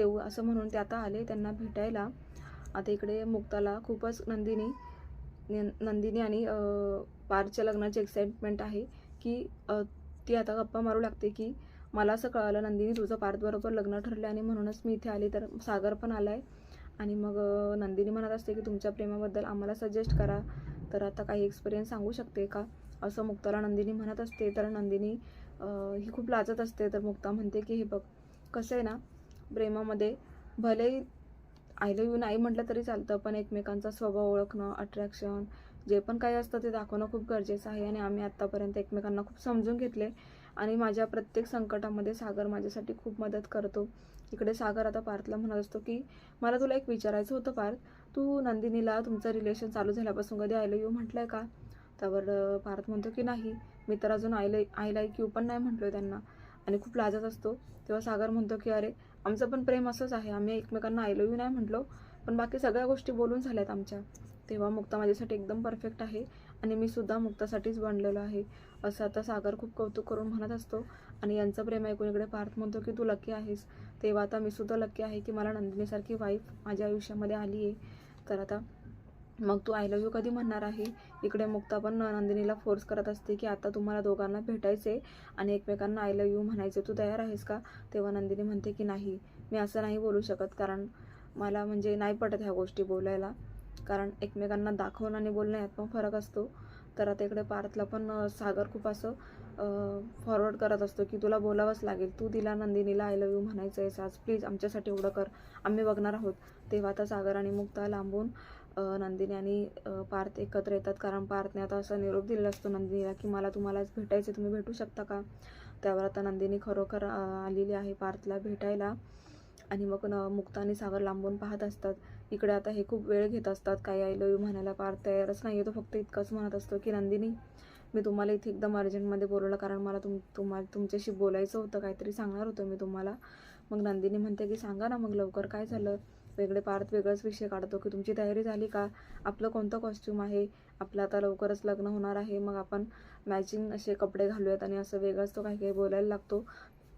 देऊ असं म्हणून ते आता आले. त्यांना भेटायला. आता इकडे मुक्ताला खूपच नंदिनी न- नंदिनी आणि पारच्या लग्नाची एक्साइटमेंट आहे की ती आता गप्पा मारू लागते की मला असं कळालं नंदिनी तुझं पार्थबरोबर लग्न ठरलं आणि म्हणूनच मी इथे आले. तर सागर पण आला आहे आणि मग नंदिनी म्हणत असते की तुमच्या प्रेमाबद्दल आम्हाला सजेस्ट करा. तर आता काही एक्सपिरियन्स सांगू शकते का? असं मुक्ताला नंदिनी म्हणत असते. तर नंदिनी ही खूप लाजत असते. तर मुक्ता म्हणते की हे बघ कसं आहे ना प्रेमामध्ये भलेही आय लव्ह यू नाही म्हटलं तरी चालतं पण एकमेकांचा स्वभाव ओळखणं अट्रॅक्शन जे पण काही असतं ते दाखवणं खूप गरजेचं आहे आणि आम्ही आत्तापर्यंत एकमेकांना खूप समजून घेतले. आणि माझ्या प्रत्येक संकटामध्ये सागर माझ्यासाठी खूप मदत करतो. इकडे सागर आता पार्थला म्हणत असतो की मला तुला एक विचारायचं होतं पार्थ. तू नंदिनीला तुमचं रिलेशन चालू झाल्यापासून कधी आय लव्ह यू म्हटलं आहे का? त्यावर पार्थ म्हणतो की नाही. मी तर अजून I like I like you पण नाही म्हटलो आहे त्यांना. आणि खूप लाजत असतो. तेव्हा सागर म्हणतो की अरे आमचं पण प्रेम असंच आहे. आम्ही एकमेकांना आय लव्ह यू नाही म्हटलो पण बाकी सगळ्या गोष्टी बोलून झाल्यात आमच्या. तेव्हा मुक्ता माझ्यासाठी एकदम परफेक्ट आहे आणि मी सुद्धा मुक्तासाठीच बनलेलो आहे. असं आता सागर खूप कौतुक करून म्हणत असतो आणि यांचं प्रेम ऐकून इकडे पार्थ म्हणतो की तू लकी आहेस. तेव्हा आता मी सुद्धा लकी आहे की मला नंदिनीसारखी वाईफ माझ्या आयुष्यामध्ये आली आहे तर आता मग तू आय लव्ह यू कधी म्हणणार आहे? इकडे मुक्ता पण नंदिनीला फोर्स करत असते की आता तुम्हाला दोघांना भेटायचे आणि एकमेकांना आय लव्ह यू म्हणायचे. तू तयार आहेस का? तेव्हा नंदिनी म्हणते की नाही. मी असं नाही बोलू शकत कारण मला म्हणजे नाही पटत ह्या गोष्टी बोलायला. कारण एकमेकांना दाखवणं आणि बोलणं यात पण फरक असतो. तर आता इकडे पार्थला पण सागर खूप असं फॉरवर्ड करत असतो की तुला बोलावंच लागेल. तू तिला नंदिनीला आय लव्ह यू म्हणायचं आहेस आज. प्लीज आमच्यासाठी एवढं कर. आम्ही बघणार आहोत. तेव्हा आता सागर आणि मुक्ता लांबून नंदिनी आणि पार्थ एकत्र येतात. कारण पार्थने आता असा निरोप दिलेला असतो नंदिनीला की मला तुम्हाला भेटायचं तुम्ही भेटू शकता का? त्यावर आता नंदिनी खरोखर आलेली आहे पार्थला भेटायला. आणि मग न मुक्ता आणि सागर लांबून पाहत असतात. इकडे आता हे खूप वेळ घेत असतात. काही आय लव्ह यू म्हणायला पार्थ तयारच नाही तो फक्त इतकंच म्हणत असतो की नंदिनी मी तुम्हाला इथे एकदम अर्जंटमध्ये बोलवलं कारण मला तुम तुम्हाला तुमच्याशी बोलायचं होतं. काहीतरी सांगणार होतं मी तुम्हाला. मग नंदिनी म्हणते की सांगा ना मग लवकर. काय झालं? वेगळे पार्थ वेगळाच विषय काढतो की तुमची तयारी झाली का? आपलं कोणतं कॉस्ट्यूम आहे? आपलं आता लवकरच लग्न होणार आहे. मग आपण मॅचिंग असे कपडे घालूयात आणि असं वेगळंच तो काही काही बोलायला लागतो.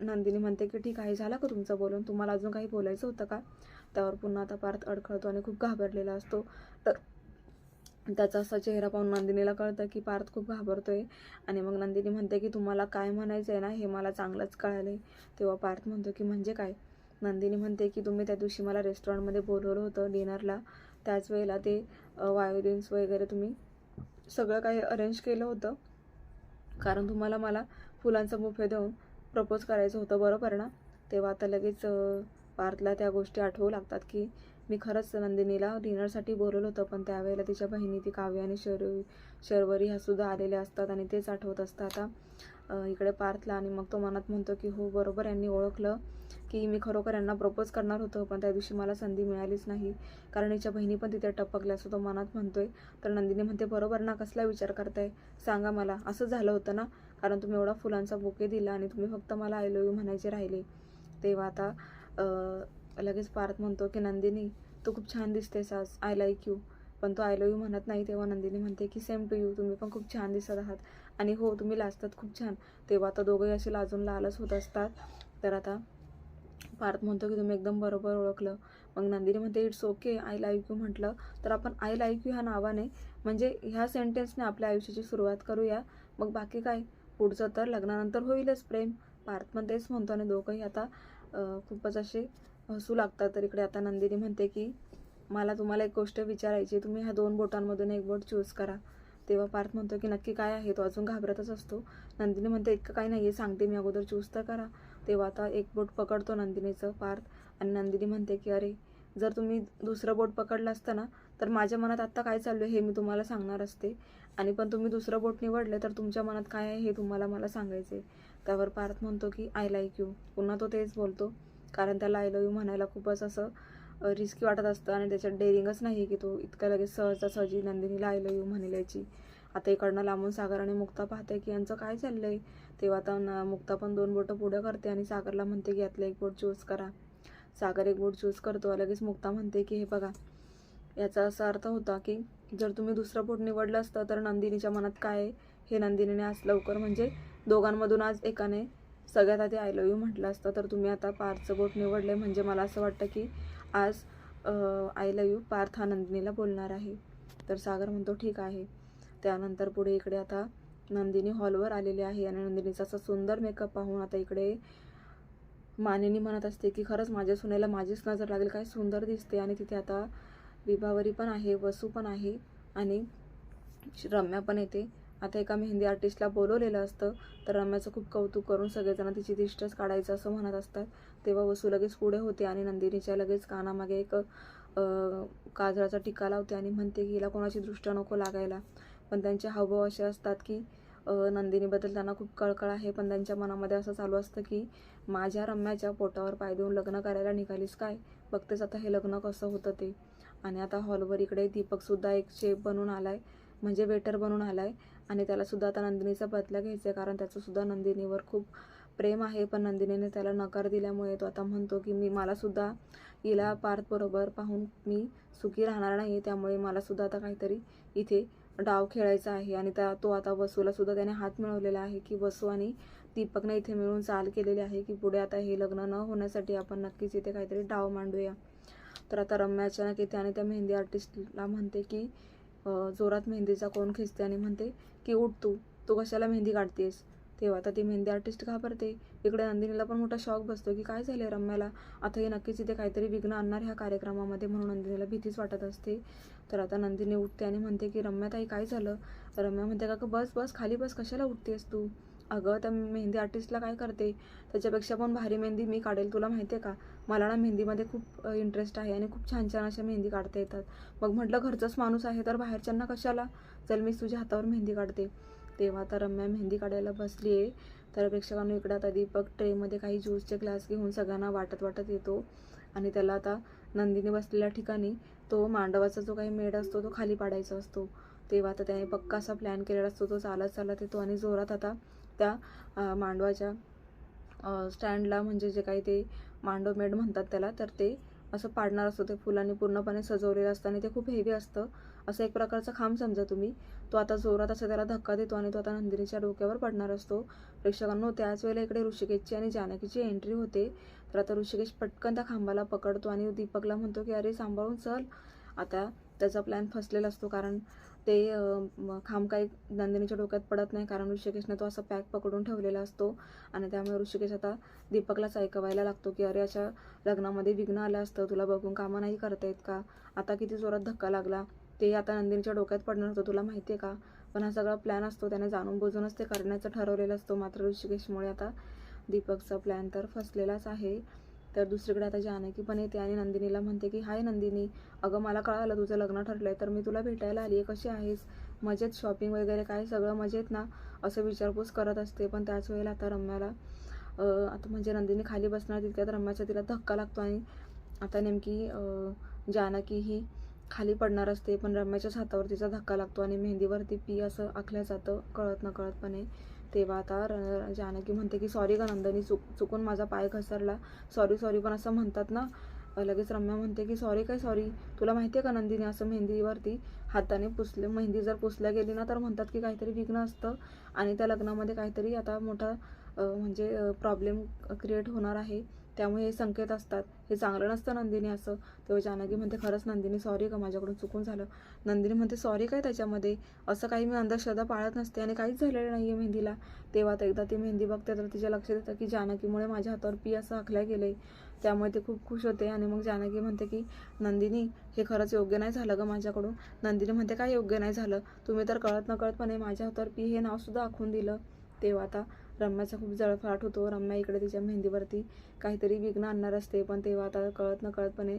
नंदिनी म्हणते की ठीक आहे झालं का तुमचं बोलून? तुम्हाला अजून काही बोलायचं होतं का? त्यावर पुन्हा आता पार्थ अडखळतो आणि खूप घाबरलेला असतो. तर त्याचा असा चेहरा पाहून नंदिनीला कळतं की पार्थ खूप घाबरतो आहे आणि मग नंदिनी म्हणते की तुम्हाला काय म्हणायचं आहे ना हे मला चांगलंच कळालं आहे तेव्हा पार्थ म्हणतो की म्हणजे काय? नंदिनी म्हणते की तुम्ही त्या दिवशी मला रेस्टॉरंटमध्ये बोलवलं होतं डिनरला त्याच वेळेला ते वायोलिन्स वगैरे तुम्ही सगळं काही अरेंज केलं होतं. कारण तुम्हाला मला फुलांचं बुफे देऊन प्रपोज करायचं होतं बरोबर ना? तेव्हा आता लगेच पार्थला त्या गोष्टी आठवू लागतात की मी खरंच नंदिनीला डिनरसाठी बोलवलं होतं पण त्यावेळेला तिच्या बहिणी ती काव्य आणि शर शर्वरी ह्यासुद्धा आलेल्या असतात आणि तेच आठवत असतं आता इकडे पार्थला आणि मग तो मनात म्हणतो की हो बरोबर यांनी ओळखलं की मी खरोखर यांना प्रपोज करणार होतो पण त्या दिवशी मला संधी मिळालीच नाही. कारण हिच्या बहिणी पण तिथे टपकल्या असं तो मनात म्हणतोय. तर नंदिनी म्हणते बरोबर ना कसला विचार करताय? सांगा मला. असं झालं होतं ना? कारण तुम्ही एवढा फुलांचा बुके दिला आणि तुम्ही फक्त मला आय लव्ह यू म्हणायचे राहिले. तेव्हा आता लगेच पार्थ म्हणतो की नंदिनी तू खूप छान दिसतेस आज. आय लाईक यू पण तो आय लव यू म्हणत नाही तेव्हा नंदिनी म्हणते की सेम टू यू तुम्ही पण खूप छान दिसत आहात. आणि हो तुम्ही लाजतात खूप छान. तेव्हा आता दोघंही असे लाजून लालच होत असतात. तर आता पार्थ म्हणतो की तुम्ही एकदम बरोबर ओळखलं. मग नंदिनी म्हणते it's okay I like you म्हटलं. तर आपण आय लाईक यू ह्या नावाने म्हणजे ह्या सेंटेन्सने आपल्या आयुष्याची सुरुवात करूया. मग बाकी काय? पुढचं तर लग्नानंतर होईलच प्रेम. पार्थ पण तेच म्हणतो आणि दोघंही आता खूपच असे हसू लागतात. तर इकडे आता नंदिनी म्हणते की मला तुम्हाला एक गोष्ट विचारायची तुम्ही ह्या दोन बोटांमधून एक बोट चूज करा. तेव्हा पार्थ म्हणतो की नक्की काय आहे? तो अजून घाबरतच असतो. नंदिनी म्हणते इतकं काही नाही आहे सांगते मी अगोदर चूज तर करा. तेव्हा आता एक बोट पकडतो नंदिनीचं पार्थ. आणि नंदिनी म्हणते की अरे जर तुम्ही दुसरं बोट पकडलं असतं ना तर माझ्या मनात आत्ता काय चाललं आहे हे मी तुम्हाला सांगणार असते. आणि पण तुम्ही दुसरं बोट निवडले तर तुमच्या मनात काय आहे हे तुम्हाला मला सांगायचं आहे त्यावर पार्थ म्हणतो की आय लाईक यू पुन्हा तो तेच बोलतो. कारण त्याला आय लव यू म्हणायला खूपच असं रिस्की वाटत असतं आणि त्याच्यात डेअरिंगच नाही आहे की तो इतका लगेच सहजासहजी नंदिनीला आय लव्ह यू म्हणेल याची आता इकडनं लांबून सागर आणि मुक्ता पाहते की यांचं काय चाललं आहे तेव्हा आता मुक्ता पण दोन बोटं पुढं करते आणि सागरला म्हणते की यातलं एक बोट चूज करा. सागर एक बोट चूज करतो लगेच मुक्ता म्हणते की हे बघा याचा असा अर्थ होता की जर तुम्ही दुसरं बोट निवडलं असतं तर नंदिनीच्या मनात काय आहे? हे नंदिनीने आज लवकर म्हणजे दोघांमधून आज एकाने सगळ्यात आधी आय लव यू म्हटलं असतं. तर तुम्ही आता पारचं बोट निवडले म्हणजे मला असं वाटतं की आज आय लव यू पार्थ हा नंदिनीला बोलणार आहे. तर सागर म्हणतो ठीक आहे. त्यानंतर पुढे इकडे आता नंदिनी हॉलवर आलेली आहे आणि नंदिनीचा असा सुंदर मेकअप पाहून आता इकडे मानिनी म्हणत असते की खरंच माझ्या सुनेला माझीच नजर लागेल. काय सुंदर दिसते. आणि तिथे आता विभावरी पण आहे वसू पण आहे आणि रम्या पण येते. आता एका मेहंदी आर्टिस्टला बोलवलेलं असतं. तर रम्याचं खूप कौतुक करून सगळेजण तिची दिष्टच काढायचं असं म्हणत असतात. तेव्हा वसू लगेच पुढे होते आणि नंदिनीच्या लगेच कानामागे एक काजळाचा टिका लावते आणि म्हणते की हिला कोणाची दृष्ट्या नको लागायला. पण त्यांचे हावभाव असे असतात की नंदिनीबद्दल त्यांना खूप कळकळ आहे. पण त्यांच्या मनामध्ये असं चालू असतं की माझ्या रम्याच्या पोटावर पाय देऊन लग्न करायला निघालीस काय? बघतेच आता हे लग्न कसं होतं ते. आणि आता हॉलवर इकडे दीपकसुद्धा एक शेफ बनून आला आहे म्हणजे वेटर बनून आला आहे आणि त्यालासुद्धा आता नंदिनीचा बदला घ्यायचा आहे कारण त्याचंसुद्धा नंदिनीवर खूप प्रेम आहे पण नंदिनीने त्याला नकार दिल्यामुळे तो आता म्हणतो की मी मलासुद्धा हिला पार्थबरोबर पाहून मी सुखी राहणार नाही त्यामुळे मलासुद्धा आता काहीतरी इथे डाव खेळायचा आहे. आणि त्या तो आता वसूलासुद्धा त्याने हात मिळवलेला आहे की वसू आणि दीपकने इथे मिळून चाल केलेली आहे की पुढे आता हे लग्न न होण्यासाठी आपण नक्कीच इथे काहीतरी डाव मांडूया. तर आता रम्या अचानक येते आणि त्या मेहंदी आर्टिस्टला म्हणते की जोरात मेहंदीचा कोण खेचते आणि म्हणते की उठ तू तू कशाला मेहंदी काढतेस? तेव्हा आता ती मेहंदी आर्टिस्ट घाबरते. इकडे नंदिनीला पण मोठा शॉक बसतो की काय झालं रम्याला? आता हे नक्कीच इथे काहीतरी विघ्न आणणार ह्या कार्यक्रमामध्ये म्हणून नंदिनीला भीतीच वाटत असते. तर आता नंदिनी उठते आणि म्हणते की रम्याताई काय झालं? रम्या म्हणते का बस बस खाली बस कशाला उठतेस तू? अगं त्या मेहंदी आर्टिस्टला काय करते? त्याच्यापेक्षा पण भारी मेहंदी मी काढेल तुला माहिती आहे का? मला ना मेहंदीमध्ये खूप इंटरेस्ट आहे आणि खूप छान छान अशा मेहंदी काढता येतात. मग म्हटलं घरचाच माणूस आहे तर बाहेरच्यांना कशाला? चल मी तुझ्या हातावर मेहंदी काढते. तेव्हा आता रम्या मेहंदी काढायला बसली आहे. तर प्रेक्षकांनो इकडे आता दीपक ट्रेमध्ये काही ज्यूसचे ग्लास घेऊन सगळ्यांना वाटत वाटत येतो. आणि त्याला आता नंदिनी बसलेल्या ठिकाणी तो मांडवाचा जो काही मेड असतो तो खाली पाडायचा असतो. तेव्हा आता त्याने पक्का असा प्लॅन केलेला असतो तो चालत चालत येतो आणि जोरात आता त्या मांडवाच्या स्टँडला म्हणजे जे काही ते मांडव मेड म्हणतात त्याला तर ते असं पाडणार असतो. ते फुलांनी पूर्णपणे सजवलेलं असतं आणि ते खूप हेवी असतं. असं एक प्रकारचा खांब समजा तुम्ही. तो आता जोरात असं त्याला धक्का देतो आणि तो आता नंदिनीच्या डोक्यावर पडणार असतो. प्रेक्षकांनो त्याच वेळेला इकडे ऋषिकेशची आणि जानकीची एंट्री होते. तर आता ऋषिकेश पटकन त्या खांबाला पकडतो आणि दीपकला म्हणतो की अरे सांभाळून चल. आता त्याचा प्लॅन फसलेला असतो कारण ते खांब काही नंदिनीच्या डोक्यात पडत नाही कारण ऋषिकेशने तो असा पॅक पकडून ठेवलेला असतो. आणि त्यामुळे ऋषिकेश आता दीपकलाच ऐकवायला लागतो की अरे अशा लग्नामध्ये विघ्न आलं असतं. तुला बघून कामं नाही करता येत का? आता किती जोरात धक्का लागला. ते आता नंदिनीच्या डोक्यात पडणार होतं तुला माहिती आहे का? पण हा सगळा प्लॅन असतो त्याने जाणून बुजूनच ते करण्याचं ठरवलेलं असतो. मात्र ऋषिकेशमुळे आता दीपकचा प्लॅन तर फसलेलाच आहे. तर दुसरीकडे आता जानकी पण येते आणि नंदिनीला म्हणते की हाय नंदिनी अगं मला कळालं तुझं लग्न ठरलंय तर मी तुला भेटायला आली आहे कशी आहेस? मजेत? शॉपिंग वगैरे काय? सगळं मजेत ना? असं विचारपूस करत असते. पण त्याच वेळेला आता रम्याला आता म्हणजे नंदिनी खाली बसणार तितक्यात रम्याचा तिला धक्का लागतो आणि आता नेमकी जानकी ही खाली पडणार असते पण रम्याच्याच हातावर तिचा धक्का लागतो आणि मेहंदीवरती पी असं आखलं जातं कळत नकळतपणे. तेव्हा आता र- जानकी म्हणते की सॉरी ग नंदनी चुक चुकून माझा पाय घसरला. सॉरी सॉरी पण असं म्हणतात ना. लगेच रम्या म्हणते की सॉरी काय सॉरी तुला माहिती आहे का नंदिनी असं मेहंदीवरती हाताने पुसले मेहंदी जर पुसल्या गेली ना तर म्हणतात की काहीतरी विघ्न असतं आणि त्या लग्नामध्ये काहीतरी आता मोठा म्हणजे प्रॉब्लेम क्रिएट होणार आहे. त्यामुळे हे संकेत असतात. हे चांगलं नसतं नंदिनी असं. तेव्हा जानकी म्हणते खरंच नंदिनी सॉरी का माझ्याकडून चुकून झालं. नंदिनी म्हणते सॉरी काय त्याच्यामध्ये? असं काही मी अंधश्रद्धा पाळत नसते आणि काहीच झालेलं नाही आहे मेहंदीला. तेव्हा आता एकदा ती मेहंदी बघते तर तिच्या लक्षात येतं की जानकीमुळे माझ्या हातावर पी असं आखल्या गेलं त्यामुळे ते खूप खुश होते आणि मग जानकी म्हणते की नंदिनी हे खरंच योग्य नाही झालं ग माझ्याकडून. नंदिनी म्हणते काय योग्य नाही झालं? तुम्ही तर कळत न कळतपणे माझ्या हातावर पी हे नावसुद्धा आखून दिलं. तेव्हा आता रम्याचा खूप जळफळाट होतो. रम्या इकडे तिच्या मेहंदीवरती काहीतरी विघ्न आणणार असते पण तेव्हा आता कळत न कळतपणे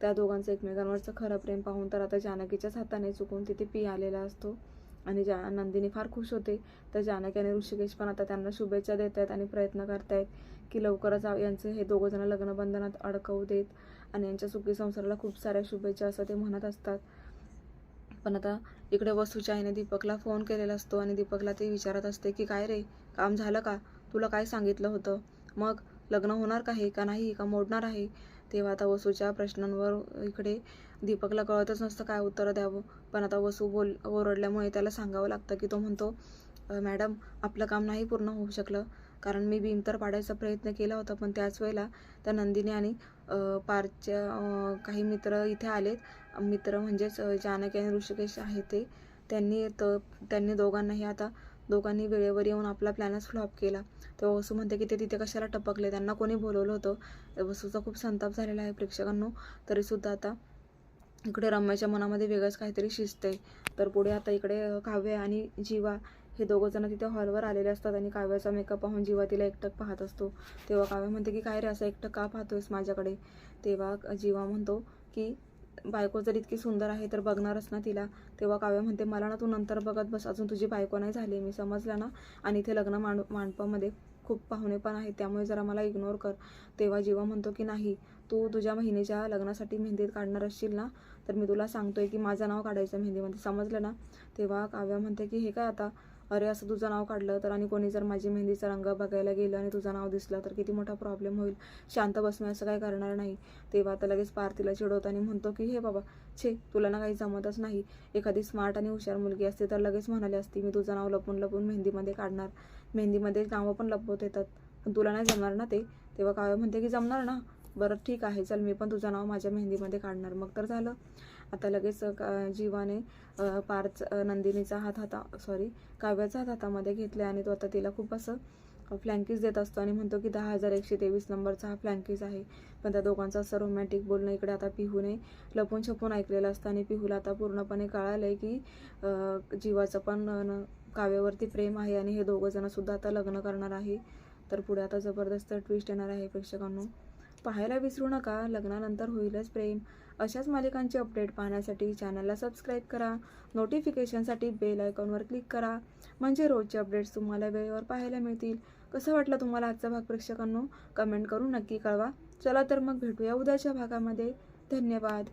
त्या दोघांचं एकमेकांवरचं खरं प्रेम पाहून तर आता जानकीच्याच हाताने चुकून तिथे पी आलेला असतो. आणि जा नंदिनी फार खुश होते तर जानकी आणि ऋषिकेश पण आता त्यांना शुभेच्छा देत आहेत आणि प्रयत्न करतायत की लवकरच यांचं यांचे हे दोघंजण लग्नबंधनात अडकवू देत आणि यांच्या सुखी संसाराला खूप साऱ्या शुभेच्छा असं ते म्हणत असतात. पण आता इकडे वसूच्या आईने दीपकला फोन केलेला असतो आणि दीपकला ते विचारत असते की काय रे काम झालं का? तुला काय सांगितलं होतं? मग लग्न होणार का हे? का नाही? का मोडणार आहे? तेव्हा आता वसूच्या प्रश्नांवर इकडे दीपकला कळतच नसतं काय उत्तरं द्यावं. पण आता वसू बोल ओरडल्यामुळे त्याला सांगावं लागतं की तो म्हणतो मॅडम आपलं काम नाही पूर्ण होऊ शकलं. कारण मी बीम तर पाडायचा प्रयत्न केला होता पण त्याच वेळेला त्या नंदिनी आणि पारच्या काही मित्र इथे आलेत. मित्र म्हणजेच जानकी आणि ऋषिकेश आहे ते. त्यांनी त त्यांनी दोघांनाही आता दोघांनी वेळेवर येऊन आपला प्लॅनच फ्लॉप केला. तेव्हा वसू म्हणते की ते तिथे कशाला टपकले? त्यांना कोणी बोलवलं होतं? वसूचा खूप संताप झालेला आहे प्रेक्षकांनो. तरीसुद्धा आता इकडे रम्याच्या मनामध्ये वेगळंच काहीतरी शिजतंय. तर पुढे आता इकडे काव्य आणि जीवा हे दोघं जण तिथे हॉलवर आलेले असतात आणि काव्याचा मेकअप पाहून जीवा तिला एकटक पाहत असतो. तेव्हा काव्य म्हणते की काय रे असं एकटक का पाहतोयस माझ्याकडे? तेव्हा जीवा म्हणतो की बायको जर इतकी सुंदर आहे तर बघणारच ना तिला. तेव्हा काव्य म्हणते मला ना तू नंतर बघत बस अजून तुझी बायको नाही झाली. मी समजलं ना. आणि इथे लग्न मांड मांडपामध्ये खूप पाहुणे पण आहेत त्यामुळे जरा मला इग्नोर कर. तेव्हा जीवा म्हणतो की नाही तू तुझ्या बहिणीच्या लग्नासाठी मेहंदीत काढणार असशील ना तर मी तुला सांगतोय की माझं नाव काढायचं मेहंदीमध्ये. समजलं ना? तेव्हा काव्या म्हणते की हे काय आता? अरे असं तुझं नाव काढलं तर आणि कोणी जर माझी मेहंदीचा रंग बघायला गेलं आणि तुझं नाव दिसलं तर किती मोठा प्रॉब्लेम होईल. शांत बसणं असं काय करणार नाही. तेव्हा आता लगेच पार्थिला चिडवतो आणि म्हणतो की हे बाबा छे तुला ना काही जमतच नाही. एखादी स्मार्ट आणि हुशार मुलगी असते तर लगेच म्हणाली असती मी तुझं नाव लपून लपून मेहंदीमध्ये काढणार. मेहंदीमध्ये नावं पण लपवत येतात. पण तुला नाही जमणार ना ते? तेव्हा काय म्हणते की जमणार ना. बरं ठीक आहे चल मी पण तुझं नाव माझ्या मेहंदीमध्ये काढणार. मग तर झालं. आता लगेच का- जीवाने पारच पार्थ नंदिनीचा हात हाता सॉरी काव्याचा हात हातामध्ये घेतले आणि तो आता तिला खूप असं फ्लँकीज देत असतो आणि म्हणतो की दहा हजार एकशे तेवीस नंबरचा हा फ्लँकीज आहे. पण त्या दोघांचं असं रोमॅन्टिक बोलणं इकडे आता पिहूने लपून छपून ऐकलेलं असतं आणि पिहूला आता पूर्णपणे कळालं आहे की जीवाचं पण काव्यावरती प्रेम आहे आणि हे दोघंजणं सुद्धा आता लग्न करणार आहे. तर पुढे आता जबरदस्त ट्विस्ट येणार आहे प्रेक्षकांनो. पाहायला विसरू नका लग्नानंतर होईलच प्रेम. अशाच मालिकांचे अपडेट पाहण्यासाठी चॅनलला सबस्क्राईब करा. नोटिफिकेशनसाठी बेल आयकॉनवर क्लिक करा. म्हणजे रोजचे अपडेट्स तुम्हाला वेळेवर पाहायला मिळतील. कसं वाटलं तुम्हाला आजचा भाग प्रेक्षकांनो? कमेंट करून नक्की कळवा. चला तर मग भेटूया उद्याच्या भागामध्ये. धन्यवाद.